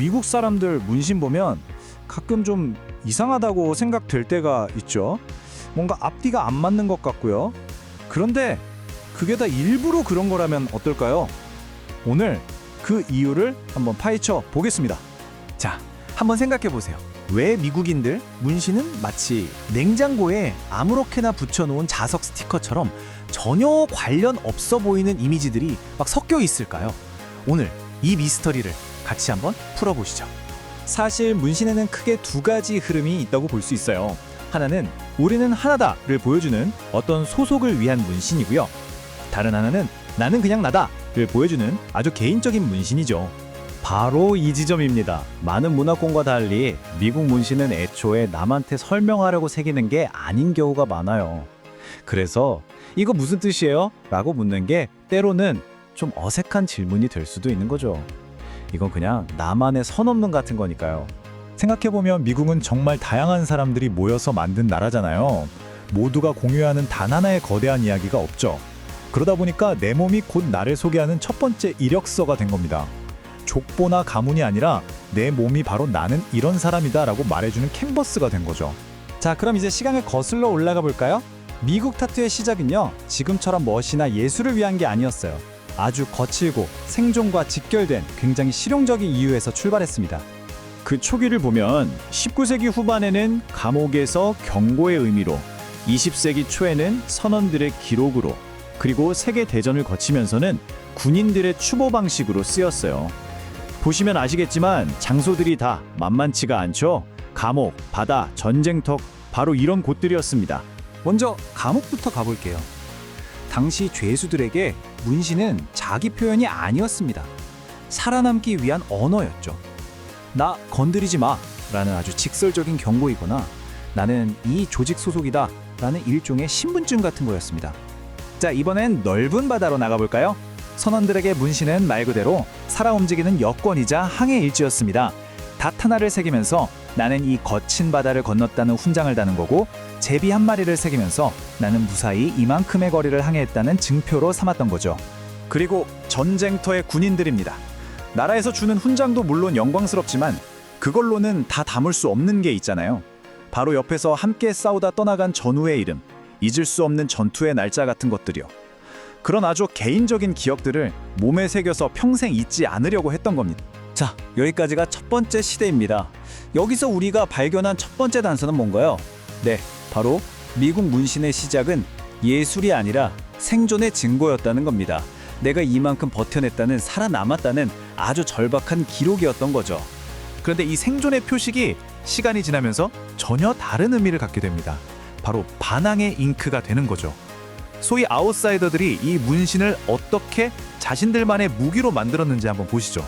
미국 사람들 문신 보면 가끔 좀 이상하다고 생각될 때가 있죠. 뭔가 앞뒤가 안 맞는 것 같고요. 그런데 그게 다 일부러 그런 거라면 어떨까요? 오늘 그 이유를 한번 파헤쳐 보겠습니다. 자, 한번 생각해 보세요. 왜 미국인들 문신은 마치 냉장고에 아무렇게나 붙여놓은 자석 스티커처럼 전혀 관련 없어 보이는 이미지들이 막 섞여 있을까요? 오늘 이 미스터리를 같이 한번 풀어보시죠. 사실 문신에는 크게 두 가지 흐름이 있다고 볼 수 있어요. 하나는 우리는 하나다를 보여주는 어떤 소속을 위한 문신이고요. 다른 하나는 나는 그냥 나다를 보여주는 아주 개인적인 문신이죠. 바로 이 지점입니다. 많은 문화권과 달리 미국 문신은 애초에 남한테 설명하려고 새기는 게 아닌 경우가 많아요. 그래서 이거 무슨 뜻이에요? 라고 묻는 게 때로는 좀 어색한 질문이 될 수도 있는 거죠. 이건 그냥 나만의 선없는 같은 거니까요. 생각해보면 미국은 정말 다양한 사람들이 모여서 만든 나라잖아요. 모두가 공유하는 단 하나의 거대한 이야기가 없죠. 그러다 보니까 내 몸이 곧 나를 소개하는 첫 번째 이력서가 된 겁니다. 족보나 가문이 아니라 내 몸이 바로 나는 이런 사람이다 라고 말해주는 캔버스가 된 거죠. 자, 그럼 이제 시간을 거슬러 올라가 볼까요? 미국 타투의 시작은요, 지금처럼 멋이나 예술을 위한 게 아니었어요. 아주 거칠고 생존과 직결된 굉장히 실용적인 이유에서 출발했습니다. 그 초기를 보면 19세기 후반에는 감옥에서 경고의 의미로 20세기 초에는 선원들의 기록으로 그리고 세계 대전을 거치면서는 군인들의 추모 방식으로 쓰였어요. 보시면 아시겠지만 장소들이 다 만만치가 않죠. 감옥, 바다, 전쟁터 바로 이런 곳들이었습니다. 먼저 감옥부터 가볼게요. 당시 죄수들에게 문신은 자기 표현이 아니었습니다. 살아남기 위한 언어였죠. 나 건드리지 마 라는 아주 직설적인 경고이거나 나는 이 조직 소속이다 라는 일종의 신분증 같은 거였습니다. 자, 이번엔 넓은 바다로 나가볼까요? 선원들에게 문신은 말 그대로 살아 움직이는 여권이자 항해 일지였습니다. 닷 하나를 새기면서 나는 이 거친 바다를 건넜다는 훈장을 다는 거고 제비 한 마리를 새기면서 나는 무사히 이만큼의 거리를 항해했다는 증표로 삼았던 거죠. 그리고 전쟁터의 군인들입니다. 나라에서 주는 훈장도 물론 영광스럽지만 그걸로는 다 담을 수 없는 게 있잖아요. 바로 옆에서 함께 싸우다 떠나간 전우의 이름, 잊을 수 없는 전투의 날짜 같은 것들이요. 그런 아주 개인적인 기억들을 몸에 새겨서 평생 잊지 않으려고 했던 겁니다. 자, 여기까지가 첫 번째 시대입니다. 여기서 우리가 발견한 첫 번째 단서는 뭔가요? 네, 바로 미국 문신의 시작은 예술이 아니라 생존의 증거였다는 겁니다. 내가 이만큼 버텨냈다는 살아남았다는 아주 절박한 기록이었던 거죠. 그런데 이 생존의 표식이 시간이 지나면서 전혀 다른 의미를 갖게 됩니다. 바로 반항의 잉크가 되는 거죠. 소위 아웃사이더들이 이 문신을 어떻게 자신들만의 무기로 만들었는지 한번 보시죠.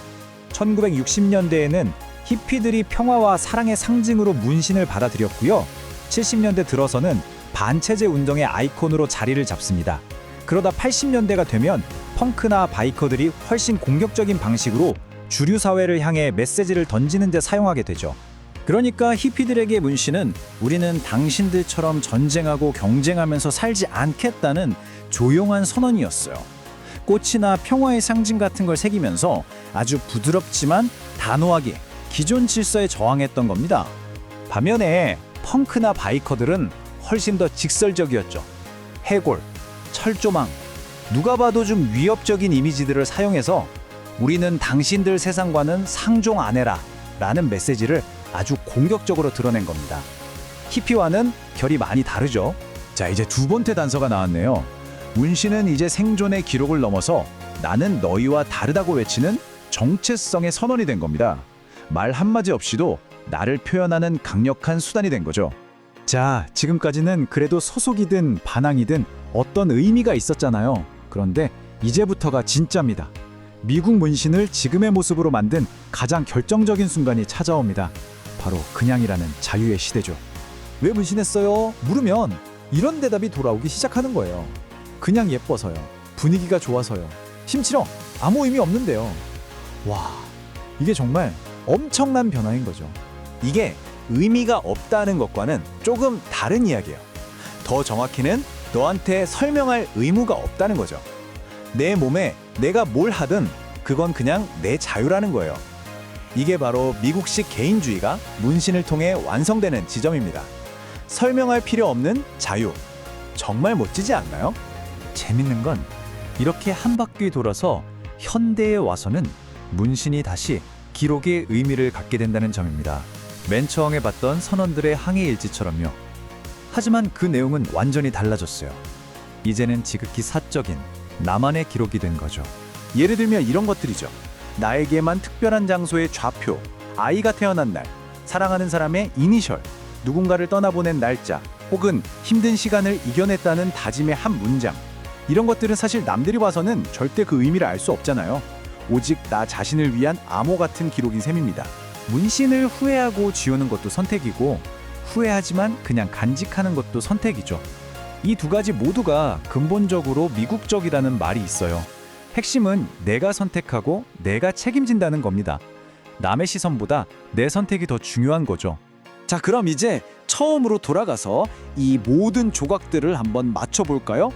1960년대에는 히피들이 평화와 사랑의 상징으로 문신을 받아들였고요. 70년대 들어서는 반체제 운동의 아이콘으로 자리를 잡습니다. 그러다 80년대가 되면 펑크나 바이커들이 훨씬 공격적인 방식으로 주류 사회를 향해 메시지를 던지는 데 사용하게 되죠. 그러니까 히피들에게 문신은 우리는 당신들처럼 전쟁하고 경쟁하면서 살지 않겠다는 조용한 선언이었어요. 꽃이나 평화의 상징 같은 걸 새기면서 아주 부드럽지만 단호하게 기존 질서에 저항했던 겁니다. 반면에 펑크나 바이커들은 훨씬 더 직설적이었죠. 해골, 철조망, 누가 봐도 좀 위협적인 이미지들을 사용해서 우리는 당신들 세상과는 상종 안 해라 라는 메시지를 아주 공격적으로 드러낸 겁니다. 히피와는 결이 많이 다르죠. 자, 이제 두 번째 단서가 나왔네요. 문신은 이제 생존의 기록을 넘어서 나는 너희와 다르다고 외치는 정체성의 선언이 된 겁니다. 말 한마디 없이도 나를 표현하는 강력한 수단이 된 거죠. 자, 지금까지는 그래도 소속이든 반항이든 어떤 의미가 있었잖아요. 그런데 이제부터가 진짜입니다. 미국 문신을 지금의 모습으로 만든 가장 결정적인 순간이 찾아옵니다. 바로 그냥이라는 자유의 시대죠. 왜 문신했어요? 물으면 이런 대답이 돌아오기 시작하는 거예요. 그냥 예뻐서요. 분위기가 좋아서요. 심치러 아무 의미 없는데요. 와, 이게 정말 엄청난 변화인 거죠. 이게 의미가 없다는 것과는 조금 다른 이야기예요. 더 정확히는 너한테 설명할 의무가 없다는 거죠. 내 몸에 내가 뭘 하든 그건 그냥 내 자유라는 거예요. 이게 바로 미국식 개인주의가 문신을 통해 완성되는 지점입니다. 설명할 필요 없는 자유. 정말 멋지지 않나요? 재밌는 건 이렇게 한 바퀴 돌아서 현대에 와서는 문신이 다시 기록의 의미를 갖게 된다는 점입니다. 맨 처음에 봤던 선원들의 항해 일지처럼요. 하지만 그 내용은 완전히 달라졌어요. 이제는 지극히 사적인 나만의 기록이 된 거죠. 예를 들면 이런 것들이죠. 나에게만 특별한 장소의 좌표, 아이가 태어난 날, 사랑하는 사람의 이니셜, 누군가를 떠나보낸 날짜, 혹은 힘든 시간을 이겨냈다는 다짐의 한 문장. 이런 것들은 사실 남들이 봐서는 절대 그 의미를 알 수 없잖아요. 오직 나 자신을 위한 암호 같은 기록인 셈입니다. 문신을 후회하고 지우는 것도 선택이고 후회하지만 그냥 간직하는 것도 선택이죠. 이 두 가지 모두가 근본적으로 미국적이라는 말이 있어요. 핵심은 내가 선택하고 내가 책임진다는 겁니다. 남의 시선보다 내 선택이 더 중요한 거죠. 자, 그럼 이제 처음으로 돌아가서 이 모든 조각들을 한번 맞춰볼까요?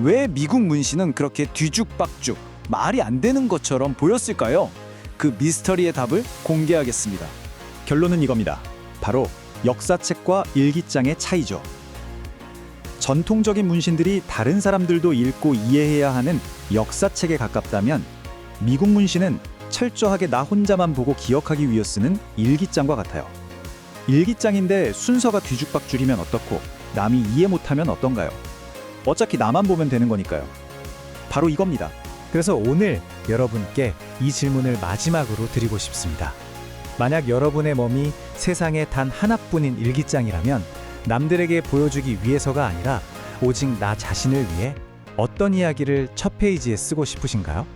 왜 미국 문신은 그렇게 뒤죽박죽, 말이 안 되는 것처럼 보였을까요? 그 미스터리의 답을 공개하겠습니다. 결론은 이겁니다. 바로 역사책과 일기장의 차이죠. 전통적인 문신들이 다른 사람들도 읽고 이해해야 하는 역사책에 가깝다면 미국 문신은 철저하게 나 혼자만 보고 기억하기 위해 쓰는 일기장과 같아요. 일기장인데 순서가 뒤죽박죽이면 어떻고 남이 이해 못하면 어떤가요? 어차피 나만 보면 되는 거니까요. 바로 이겁니다. 그래서 오늘 여러분께 이 질문을 마지막으로 드리고 싶습니다. 만약 여러분의 몸이 세상에 단 하나뿐인 일기장이라면 남들에게 보여주기 위해서가 아니라 오직 나 자신을 위해 어떤 이야기를 첫 페이지에 쓰고 싶으신가요?